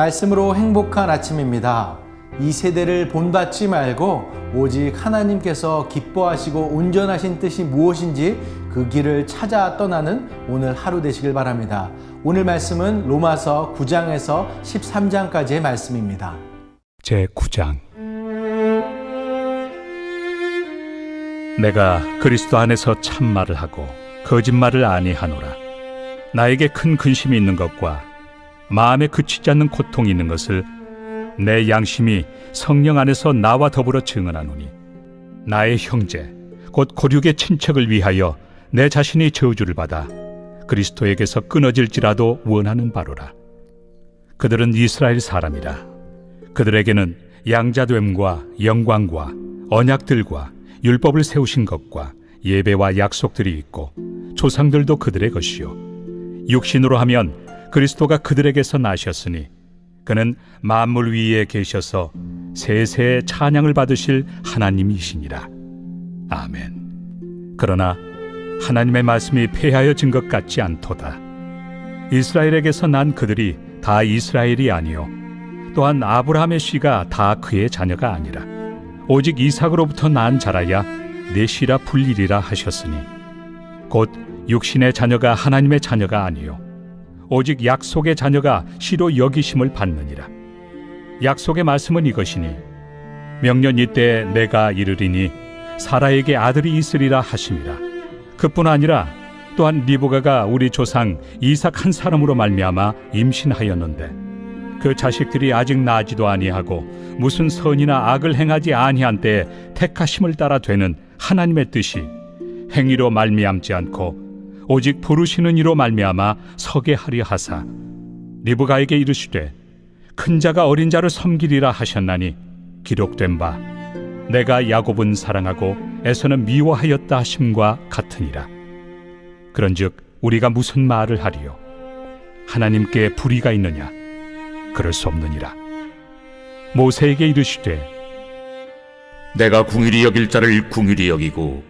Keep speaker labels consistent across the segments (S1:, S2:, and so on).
S1: 말씀으로 행복한 아침입니다. 이 세대를 본받지 말고 오직 하나님께서 기뻐하시고 온전하신 뜻이 무엇인지 그 길을 찾아 떠나는 오늘 하루 되시길 바랍니다. 오늘 말씀은 로마서 9장에서 13장까지의 말씀입니다.
S2: 제 9장 내가 그리스도 안에서 참말을 하고 거짓말을 아니하노라 나에게 큰 근심이 있는 것과 마음에 그치지 않는 고통이 있는 것을 내 양심이 성령 안에서 나와 더불어 증언하노니 나의 형제 곧 고륙의 친척을 위하여 내 자신이 저주를 받아 그리스도에게서 끊어질지라도 원하는 바로라. 그들은 이스라엘 사람이라. 그들에게는 양자됨과 영광과 언약들과 율법을 세우신 것과 예배와 약속들이 있고 조상들도 그들의 것이요. 육신으로 하면 그리스도가 그들에게서 나셨으니 그는 만물 위에 계셔서 세세의 찬양을 받으실 하나님이시니라. 아멘. 그러나 하나님의 말씀이 폐하여 진 것 같지 않도다. 이스라엘에게서 난 그들이 다 이스라엘이 아니요. 또한 아브라함의 씨가 다 그의 자녀가 아니라 오직 이삭으로부터 난 자라야 내 씨라 불리리라 하셨으니 곧 육신의 자녀가 하나님의 자녀가 아니요 오직 약속의 자녀가 씨로 여기심을 받느니라. 약속의 말씀은 이것이니 명년 이때 내가 이르리니 사라에게 아들이 있으리라 하심이라. 그뿐 아니라 또한 리브가가 우리 조상 이삭 한 사람으로 말미암아 임신하였는데 그 자식들이 아직 나지도 아니하고 무슨 선이나 악을 행하지 아니한 때에 택하심을 따라 되는 하나님의 뜻이 행위로 말미암지 않고 오직 부르시는 이로 말미암아 서게 하려 하사. 리브가에게 이르시되 큰 자가 어린 자를 섬기리라 하셨나니 기록된 바 내가 야곱은 사랑하고 에서는 미워하였다 하심과 같으니라. 그런즉 우리가 무슨 말을 하리요? 하나님께 불의가 있느냐? 그럴 수 없느니라. 모세에게 이르시되
S3: 내가 궁일이 여길 자를 궁일이 여기고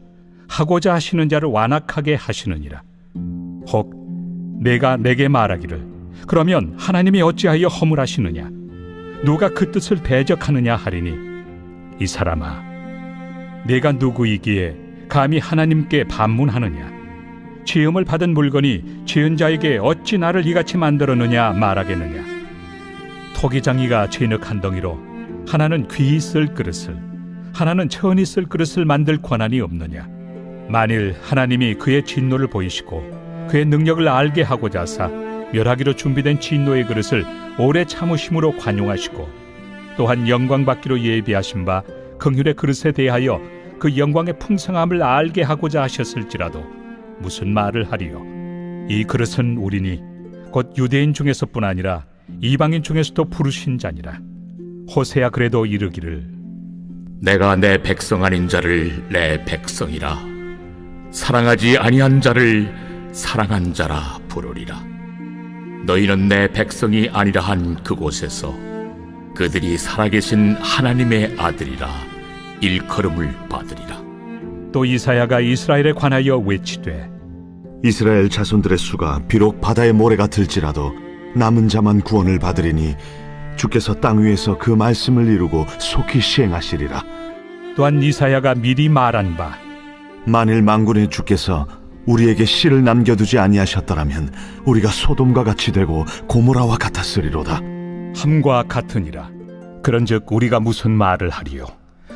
S2: 하고자 하시는 자를 완악하게 하시느니라. 혹 내가 내게 말하기를 그러면 하나님이 어찌하여 허물하시느냐? 누가 그 뜻을 대적하느냐 하리니? 이 사람아 내가 누구이기에 감히 하나님께 반문하느냐? 지음을 받은 물건이 지은 자에게 어찌 나를 이같이 만들었느냐 말하겠느냐? 토기장이가 진흙 한 덩이로 하나는 귀히 쓸 그릇을 하나는 천이 쓸 그릇을 만들 권한이 없느냐 만일 하나님이 그의 진노를 보이시고 그의 능력을 알게 하고자 하사 멸하기로 준비된 진노의 그릇을 오래 참으심으로 관용하시고 또한 영광 받기로 예비하신 바 긍휼의 그릇에 대하여 그 영광의 풍성함을 알게 하고자 하셨을지라도 무슨 말을 하리요? 이 그릇은 우리니 곧 유대인 중에서뿐 아니라 이방인 중에서도 부르신 자니라. 호세야 그래도 이르기를
S3: 내가 내 백성 아닌 자를 내 백성이라 사랑하지 아니한 자를 사랑한 자라 부르리라 너희는 내 백성이 아니라 한 그곳에서 그들이 살아계신 하나님의 아들이라 일컬음을 받으리라
S2: 또 이사야가 이스라엘에 관하여 외치되
S4: 이스라엘 자손들의 수가 비록 바다의 모래가 들지라도 남은 자만 구원을 받으리니 주께서 땅 위에서 그 말씀을 이루고 속히 시행하시리라.
S2: 또한 이사야가 미리 말한 바
S4: 만일 만군의 주께서 우리에게 씨를 남겨두지 아니하셨더라면 우리가 소돔과 같이 되고 고모라와 같았으리로다.
S2: 함과 같으니라. 그런즉 우리가 무슨 말을 하리요?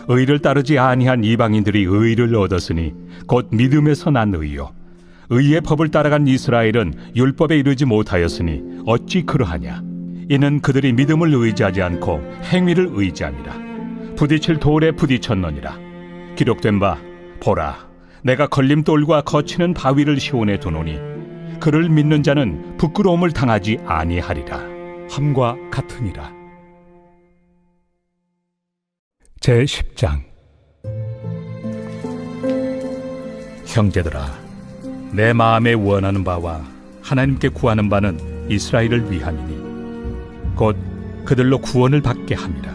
S2: 의를 따르지 아니한 이방인들이 의를 얻었으니 곧 믿음에서 난 의요. 의의 법을 따라간 이스라엘은 율법에 이르지 못하였으니 어찌 그러하냐? 이는 그들이 믿음을 의지하지 않고 행위를 의지함이라. 부딪힐 돌에 부딪혔느니라. 기록된 바 보라 내가 걸림돌과 거치는 바위를 시온에 두노니 그를 믿는 자는 부끄러움을 당하지 아니하리라. 함과 같으니라. 제 10장. 형제들아 내 마음에 원하는 바와 하나님께 구하는 바는 이스라엘을 위함이니 곧 그들로 구원을 받게 함이라.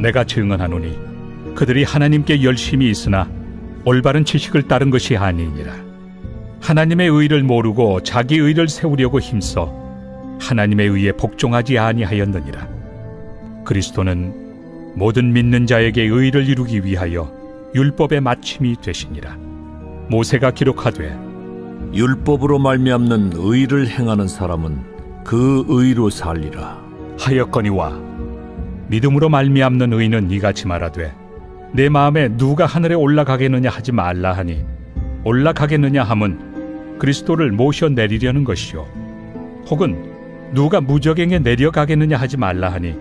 S2: 내가 증언하노니 그들이 하나님께 열심히 있으나 올바른 지식을 따른 것이 아니니라. 하나님의 의를 모르고 자기 의를 세우려고 힘써 하나님의 의에 복종하지 아니하였느니라. 그리스도는 모든 믿는 자에게 의를 이루기 위하여 율법의 마침이 되시니라. 모세가 기록하되
S5: 율법으로 말미암는 의를 행하는 사람은 그 의로 살리라.
S2: 하였거니와 믿음으로 말미암는 의는 이같이 말하되 내 마음에 누가 하늘에 올라가겠느냐 하지 말라 하니 올라가겠느냐 함은 그리스도를 모셔 내리려는 것이요. 혹은 누가 무적행에 내려가겠느냐 하지 말라 하니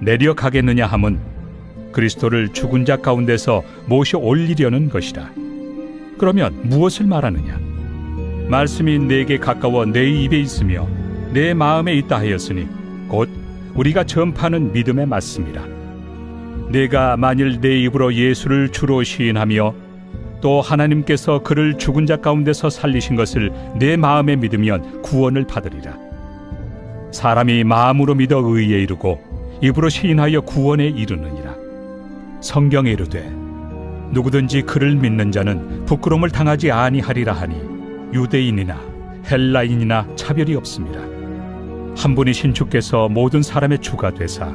S2: 내려가겠느냐 함은 그리스도를 죽은 자 가운데서 모셔 올리려는 것이라. 그러면 무엇을 말하느냐? 말씀이 내게 가까워 내 입에 있으며 내 마음에 있다 하였으니 곧 우리가 전파하는 믿음에 맞습니다. 내가 만일 내 입으로 예수를 주로 시인하며 또 하나님께서 그를 죽은 자 가운데서 살리신 것을 내 마음에 믿으면 구원을 받으리라. 사람이 마음으로 믿어 의에 이르고 입으로 시인하여 구원에 이르느니라. 성경에 이르되 누구든지 그를 믿는 자는 부끄러움을 당하지 아니하리라 하니 유대인이나 헬라인이나 차별이 없습니다. 한 분이신 주께서 모든 사람의 주가 되사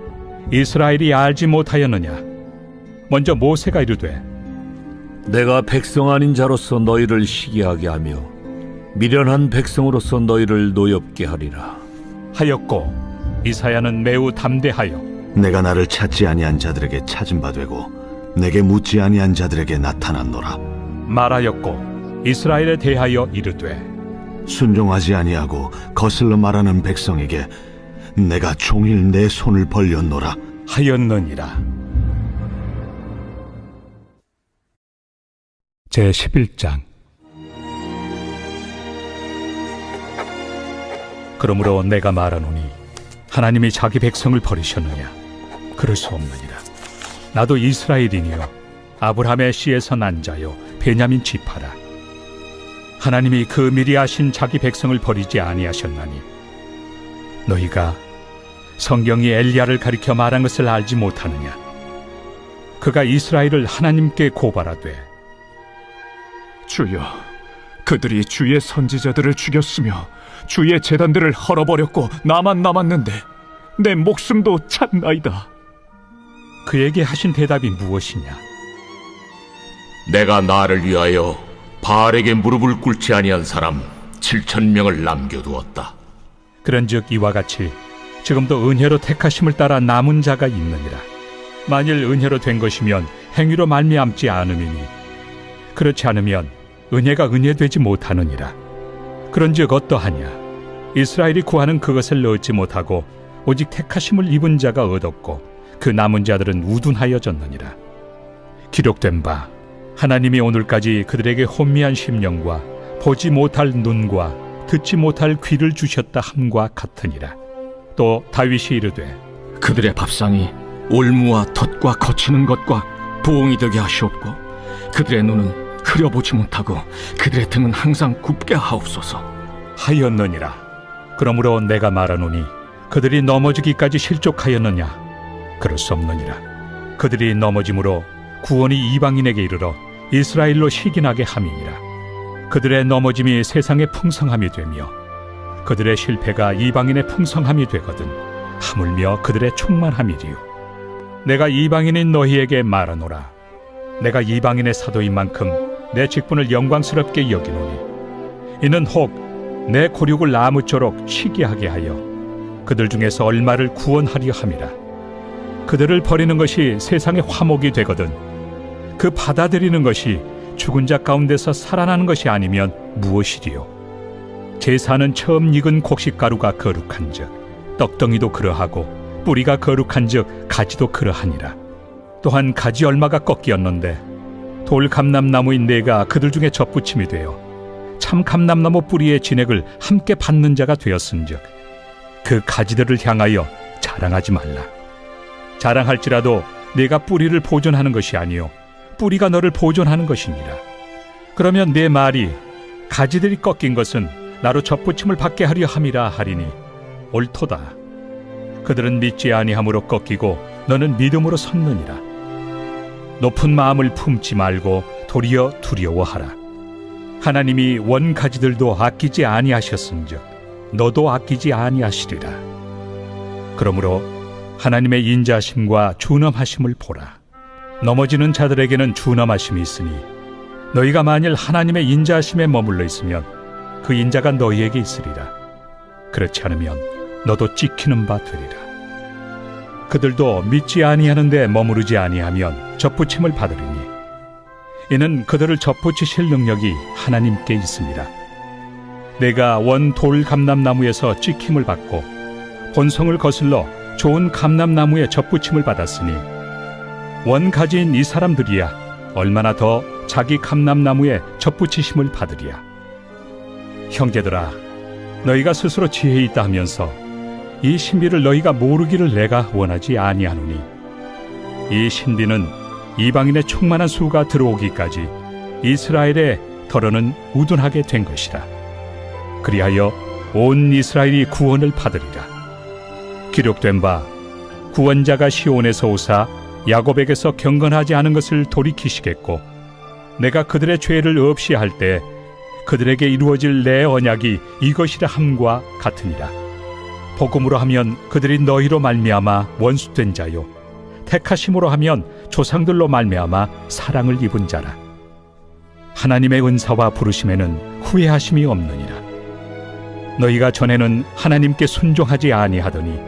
S2: 이스라엘이 알지 못하였느냐? 먼저 모세가 이르되
S5: 내가 백성 아닌 자로서 너희를 시기하게 하며 미련한 백성으로서 너희를 노엽게 하리라.
S2: 하였고 이사야는 매우 담대하여
S4: 내가 나를 찾지 아니한 자들에게 찾은 바 되고 내게 묻지 아니한 자들에게 나타났노라.
S2: 말하였고 이스라엘에 대하여 이르되
S4: 순종하지 아니하고 거슬러 말하는 백성에게 내가 종일 내 손을 벌렸노라.
S2: 하였느니라. 제 11장. 그러므로 내가 말하노니 하나님이 자기 백성을 버리셨느냐? 그럴 수 없느니라. 나도 이스라엘이니요. 아브라함의 씨에서 난 자요. 베냐민 지파라 하나님이 그 미리 하신 자기 백성을 버리지 아니하셨나니 너희가 성경이 엘리야를 가리켜 말한 것을 알지 못하느냐 그가 이스라엘을 하나님께 고발하되
S6: 주여, 그들이 주의 선지자들을 죽였으며 주의 재단들을 헐어버렸고 나만 남았는데 내 목숨도 찾나이다.
S2: 그에게 하신 대답이 무엇이냐
S3: 내가 나를 위하여 바알에게 무릎을 꿇지 아니한 사람 7천 명을 남겨두었다.
S2: 그런즉 이와 같이 지금도 은혜로 택하심을 따라 남은 자가 있느니라. 만일 은혜로 된 것이면 행위로 말미암지 않음이니 그렇지 않으면 은혜가 은혜되지 못하느니라. 그런즉 어떠하냐? 이스라엘이 구하는 그것을 얻지 못하고 오직 택하심을 입은 자가 얻었고 그 남은 자들은 우둔하여졌느니라. 기록된 바 하나님이 오늘까지 그들에게 혼미한 심령과 보지 못할 눈과 듣지 못할 귀를 주셨다 함과 같으니라 또 다윗이 이르되
S6: 그들의 밥상이 올무와 덫과 거치는 것과 부엉이 되게 하시옵고 그들의 눈은 흐려보지 못하고 그들의 등은 항상 굽게 하옵소서.
S2: 하였느니라. 그러므로 내가 말하노니 그들이 넘어지기까지 실족하였느냐? 그럴 수 없느니라. 그들이 넘어짐으로 구원이 이방인에게 이르러 이스라엘로 시기나게 함이니라. 그들의 넘어짐이 세상의 풍성함이 되며 그들의 실패가 이방인의 풍성함이 되거든 하물며 그들의 충만함이리요. 내가 이방인인 너희에게 말하노라. 내가 이방인의 사도인 만큼 내 직분을 영광스럽게 여기노니 이는 혹 내 고륙을 나무처럼 시기하게 하여 그들 중에서 얼마를 구원하려 함이라. 그들을 버리는 것이 세상의 화목이 되거든 그 받아들이는 것이 죽은 자 가운데서 살아나는 것이 아니면 무엇이리요? 제사는 처음 익은 곡식가루가 거룩한즉 떡덩이도 그러하고 뿌리가 거룩한즉 가지도 그러하니라. 또한 가지 얼마가 꺾이었는데 돌 감람나무인 내가 그들 중에 접붙임이 되어 참 감람나무 뿌리의 진액을 함께 받는 자가 되었은즉 그 가지들을 향하여 자랑하지 말라. 자랑할지라도 내가 뿌리를 보존하는 것이 아니요 뿌리가 너를 보존하는 것이니라. 그러면 내 말이 가지들이 꺾인 것은 나로 접붙임을 받게 하려 함이라 하리니 옳도다. 그들은 믿지 아니함으로 꺾이고 너는 믿음으로 섰느니라. 높은 마음을 품지 말고 도리어 두려워하라. 하나님이 원 가지들도 아끼지 아니하셨은즉 너도 아끼지 아니하시리라. 그러므로 하나님의 인자심과 준엄하심을 보라. 넘어지는 자들에게는 준엄하심이 있으니 너희가 만일 하나님의 인자심에 머물러 있으면 그 인자가 너희에게 있으리라. 그렇지 않으면 너도 찍히는 바 되리라. 그들도 믿지 아니하는데 머무르지 아니하면 접붙임을 받으리니 이는 그들을 접붙이실 능력이 하나님께 있습니다. 내가 원 돌 감람나무에서 찍힘을 받고 본성을 거슬러 좋은 감람나무에 접붙임을 받았으니 원 가지인 이 사람들이야 얼마나 더 자기 감람나무에 접붙이심을 받으리야. 형제들아, 너희가 스스로 지혜 있다 하면서 이 신비를 너희가 모르기를 내가 원하지 아니하노니 이 신비는 이방인의 충만한 수가 들어오기까지 이스라엘의 덜어는 우둔하게 된 것이라. 그리하여 온 이스라엘이 구원을 받으리라. 기록된 바 구원자가 시온에서 오사 야곱에게서 경건하지 않은 것을 돌이키시겠고 내가 그들의 죄를 없이 할 때 그들에게 이루어질 내 언약이 이것이라 함과 같으니라. 복음으로 하면 그들이 너희로 말미암아 원수된 자요 택하심으로 하면 조상들로 말미암아 사랑을 입은 자라. 하나님의 은사와 부르심에는 후회하심이 없느니라. 너희가 전에는 하나님께 순종하지 아니하더니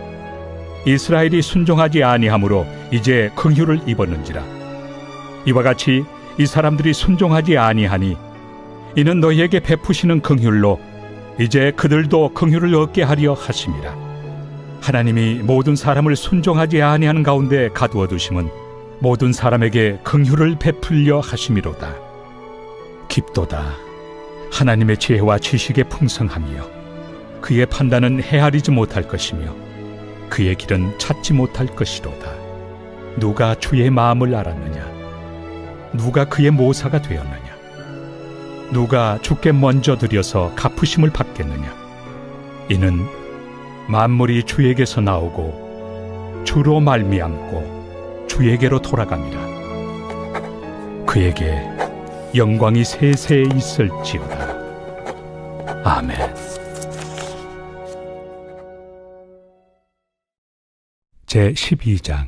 S2: 이스라엘이 순종하지 아니하므로 이제 긍휼을 입었는지라. 이와 같이 이 사람들이 순종하지 아니하니 이는 너희에게 베푸시는 긍휼로 이제 그들도 긍휼을 얻게 하려 하심이라. 하나님이 모든 사람을 순종하지 아니하는 가운데 가두어 두심은 모든 사람에게 긍휼을 베풀려 하심이로다. 깊도다. 하나님의 지혜와 지식의 풍성함이요 그의 판단은 헤아리지 못할 것이며 그의 길은 찾지 못할 것이로다. 누가 주의 마음을 알았느냐? 누가 그의 모사가 되었느냐? 누가 주께 먼저 드려서 갚으심을 받겠느냐? 이는 만물이 주에게서 나오고 주로 말미암고 주에게로 돌아갑니다. 그에게 영광이 세세에 있을지어다. 아멘. 제 12장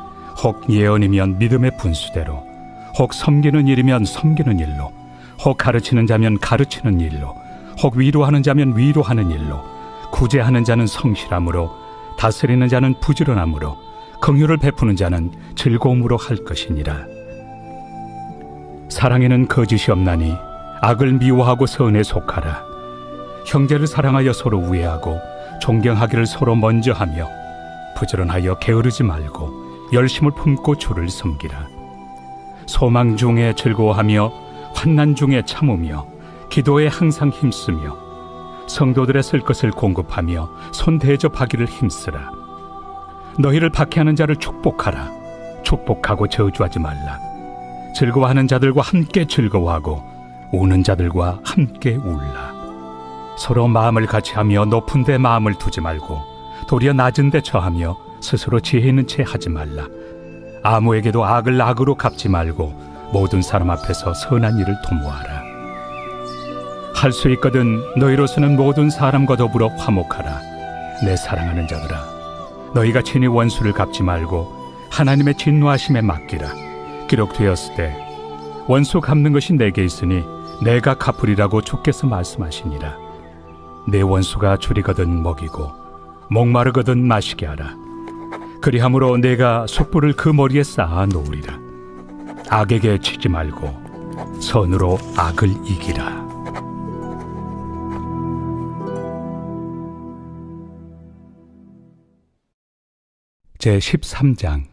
S2: 혹 예언이면 믿음의 분수대로 혹 섬기는 일이면 섬기는 일로 혹 가르치는 자면 가르치는 일로 혹 위로하는 자면 위로하는 일로 구제하는 자는 성실함으로 다스리는 자는 부지런함으로 긍휼을 베푸는 자는 즐거움으로 할 것이니라. 사랑에는 거짓이 없나니 악을 미워하고 선에 속하라. 형제를 사랑하여 서로 우애하고 존경하기를 서로 먼저 하며 부지런하여 게으르지 말고 열심을 품고 주를 섬기라. 소망 중에 즐거워하며 환난 중에 참으며 기도에 항상 힘쓰며 성도들의 쓸 것을 공급하며 손 대접하기를 힘쓰라. 너희를 박해하는 자를 축복하라. 축복하고 저주하지 말라. 즐거워하는 자들과 함께 즐거워하고 우는 자들과 함께 울라. 서로 마음을 같이 하며 높은 데 마음을 두지 말고 도리어 낮은 데 처하며 스스로 지혜 있는 채 하지 말라. 아무에게도 악을 악으로 갚지 말고 모든 사람 앞에서 선한 일을 도모하라. 할 수 있거든 너희로서는 모든 사람과 더불어 화목하라. 내 사랑하는 자들아 너희가 친히 원수를 갚지 말고 하나님의 진노하심에 맡기라. 기록되었을 때 원수 갚는 것이 내게 있으니 내가 갚으리라고 주께서 말씀하시니라. 내 원수가 줄이거든 먹이고 목마르거든 마시게 하라 그리함으로 내가 숯불을 그 머리에 쌓아 놓으리라. 악에게 치지 말고 선으로 악을 이기라. 제 13장.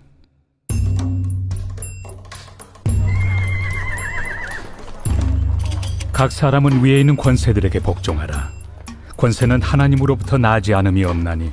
S2: 각 사람은 위에 있는 권세들에게 복종하라. 권세는 하나님으로부터 나지 않음이 없나니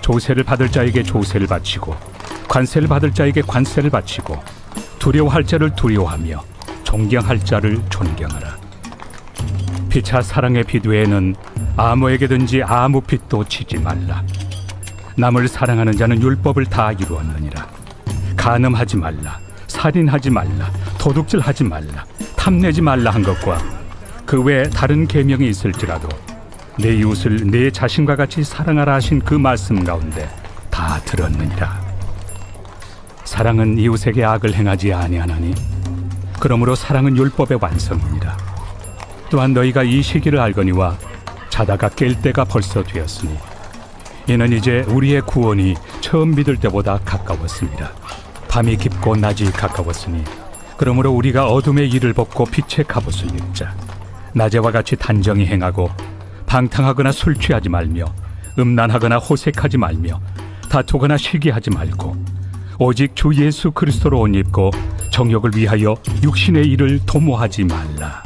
S2: 조세를 받을 자에게 조세를 바치고 관세를 받을 자에게 관세를 바치고 두려워할 자를 두려워하며 존경할 자를 존경하라. 피차 사랑의 비두에는 아무에게든지 아무 빚도 치지 말라. 남을 사랑하는 자는 율법을 다 이루었느니라. 간음하지 말라, 살인하지 말라, 도둑질하지 말라, 탐내지 말라 한 것과 그 외에 다른 계명이 있을지라도 내 이웃을 내 자신과 같이 사랑하라 하신 그 말씀 가운데 다 들었느니라. 사랑은 이웃에게 악을 행하지 아니하나니 그러므로 사랑은 율법의 완성이니라. 또한 너희가 이 시기를 알거니와 자다가 깰 때가 벌써 되었으니 이는 이제 우리의 구원이 처음 믿을 때보다 가까웠습니다. 밤이 깊고 낮이 가까웠으니 그러므로 우리가 어둠의 일을 벗고 빛의 갑옷을 입자. 낮에와 같이 단정히 행하고 방탕하거나 술 취하지 말며 음란하거나 호색하지 말며 다투거나 시기하지 말고 오직 주 예수 그리스도로 옷 입고 정욕을 위하여 육신의 일을 도모하지 말라.